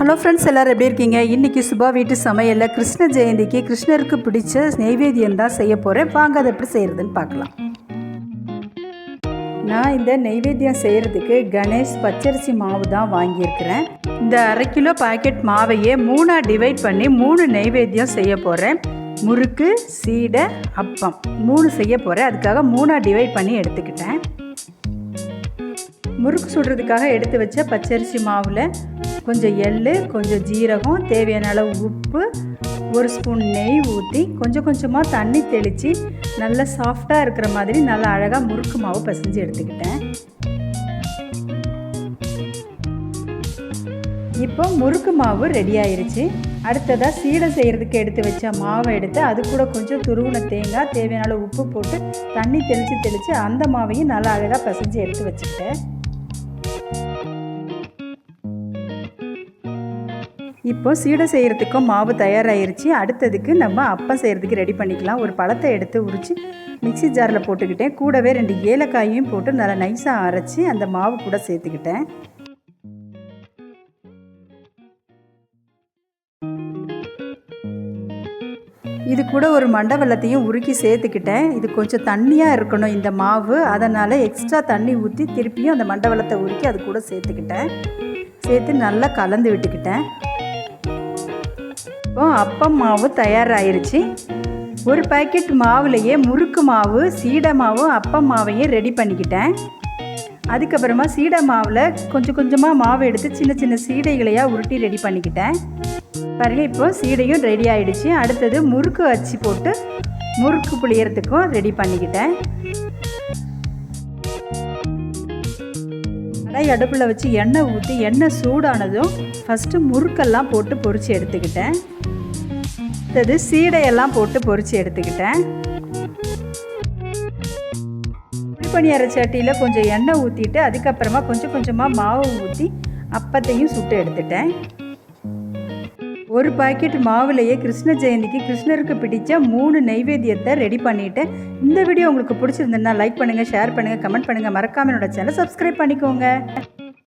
Hello friends எல்லோரும் எப்படி இருக்கீங்க? இன்றைக்கி சுபா வீட்டு சமையலில் கிருஷ்ண ஜெயந்திக்கு கிருஷ்ணருக்கு பிடிச்ச நெய்வேத்தியம் தான் செய்ய போகிறேன் வாங்க அதை எப்படி செய்கிறதுன்னு பார்க்கலாம். நான் இந்த நெய்வேத்தியம் செய்கிறதுக்கு கணேஷ் பச்சரிசி மாவு தான் வாங்கியிருக்கிறேன். இந்த அரை கிலோ பாக்கெட் மாவையே மூணாக டிவைட் பண்ணி மூணு நெய்வேத்தியம் செய்ய போகிறேன் முறுக்கு சீடை அப்பம் மூணு செய்ய போகிறேன் அதுக்காக மூணாக டிவைட் பண்ணி எடுத்துக்கிட்டேன். முறுக்கு சுடுறதுக்காக எடுத்து வச்ச பச்சரிசி மாவில் கொஞ்சம் எள் கொஞ்சம் ஜீரகம் தேவையான அளவு உப்பு ஒரு ஸ்பூன் நெய் ஊற்றி கொஞ்சம் கொஞ்சமாக தண்ணி தெளித்து நல்லா சாஃப்டாக இருக்கிற மாதிரி நல்லா அழகாக முறுக்கு மாவு பசைஞ்சு எடுத்துக்கிட்டேன். இப்போ முறுக்கு மாவு ரெடி ஆயிருச்சு. அடுத்ததாக சீடை செய்கிறதுக்கு எடுத்து வச்ச மாவை எடுத்து அது கூட கொஞ்சம் துருவின தேங்காய் தேவையான உப்பு போட்டு தண்ணி தெளித்து தெளித்து அந்த மாவையும் நல்லா அழகாக பசைஞ்சு எடுத்து வச்சுக்கிட்டேன். இப்போ சீடை செய்கிறதுக்கும் மாவு தயாராகிருச்சு அடுத்ததுக்கு நம்ம அப்பம் செய்கிறதுக்கு ரெடி பண்ணிக்கலாம். ஒரு பழத்தை எடுத்து உரித்து மிக்சி ஜாரில் போட்டுக்கிட்டேன். கூடவே ரெண்டு ஏலக்காயும் போட்டு நல்லா நைஸாக அரைச்சி அந்த மாவு கூட சேர்த்துக்கிட்டேன். இது கூட ஒரு மண்டை வெள்ளத்தையும் உருக்கி சேர்த்துக்கிட்டேன். இது கொஞ்சம் தண்ணியாக இருக்கணும் இந்த மாவு. அதனால் எக்ஸ்ட்ரா தண்ணி ஊற்றி திருப்பியும் அந்த மண்டை வெள்ளத்தை உருக்கி அது கூட சேர்த்துக்கிட்டேன். சேர்த்து நல்லா கலந்து விட்டுக்கிட்டேன். இப்போ அப்பம் மாவு தயாராகிருச்சு ஒரு பாக்கெட் மாவுலையே முறுக்கு மாவு சீடை மாவு அப்பம் மாவையும் ரெடி பண்ணிக்கிட்டேன். அதுக்கப்புறமா சீடை மாவில் கொஞ்சம் கொஞ்சமாக மாவு எடுத்து சின்ன சின்ன சீடைகளையாக உருட்டி ரெடி பண்ணிக்கிட்டேன். பாருங்கள் இப்போ சீடையும் ரெடி ஆகிடுச்சு அடுத்தது முறுக்கு அச்சு போட்டு முறுக்கு புளியறதுக்கும் ரெடி பண்ணிக்கிட்டேன். கடாய் அடுப்பில் வச்சு எண்ணெய் ஊற்றி எண்ணெய் சூடானதும் ஃபஸ்ட்டு முறுக்கெல்லாம் போட்டு பொரித்து எடுத்துக்கிட்டேன். அடுத்தது சீடையெல்லாம் போட்டு பொரித்து எடுத்துக்கிட்டேன். புளிப்பணியார சட்டியில் கொஞ்சம் எண்ணெய் ஊற்றிட்டு அதுக்கப்புறமா கொஞ்சம் கொஞ்சமாக மாவு ஊற்றி அப்பத்தையும் சுட்டு எடுத்துட்டேன். ஒரு பாக்கெட் மாவுலையே கிருஷ்ண ஜெயந்திக்கு கிருஷ்ணருக்கு பிடிச்ச மூணு நைவேத்தியத்தை ரெடி பண்ணிவிட்டு இந்த வீடியோ உங்களுக்கு பிடிச்சிருந்ததுன்னா லைக் பண்ணுங்கள் ஷேர் பண்ணுங்கள் கமெண்ட் பண்ணுங்கள் மறக்காம என்னோட சேனல் சப்ஸ்கிரைப் பண்ணிக்கோங்க.